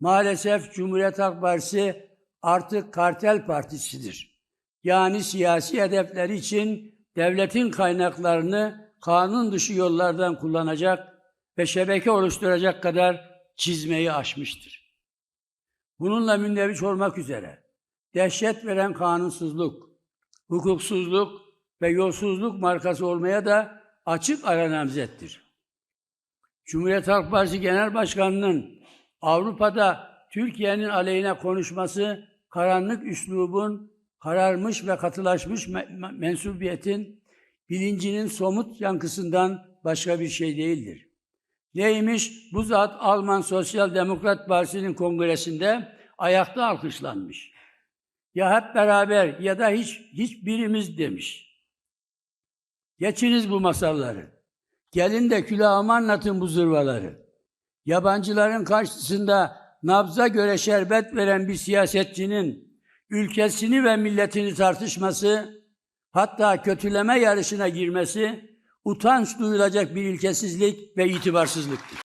Maalesef Cumhuriyet Halk Partisi artık kartel partisidir. Yani siyasi hedefleri için devletin kaynaklarını kanun dışı yollardan kullanacak ve şebeke oluşturacak kadar çizmeyi aşmıştır. Bununla mündeviç olmak üzere dehşet veren kanunsuzluk, hukuksuzluk ve yolsuzluk markası olmaya da açık ara namzettir. Cumhuriyet Halk Partisi Genel Başkanı'nın Avrupa'da Türkiye'nin aleyhine konuşması karanlık üslubun, kararmış ve katılaşmış me- me- mensubiyetin bilincinin somut yankısından başka bir şey değildir. Neymiş? Bu zat Alman Sosyal Demokrat Partisi'nin kongresinde ayakta alkışlanmış. Ya hep beraber ya da hiç hiçbirimiz demiş. Geçiniz bu masalları. Gelin de külahıma anlatın bu zırvaları. Yabancıların karşısında nabza göre şerbet veren bir siyasetçinin ülkesini ve milletini tartışması, hatta kötüleme yarışına girmesi utanç duyulacak bir ilkesizlik ve itibarsızlıktır.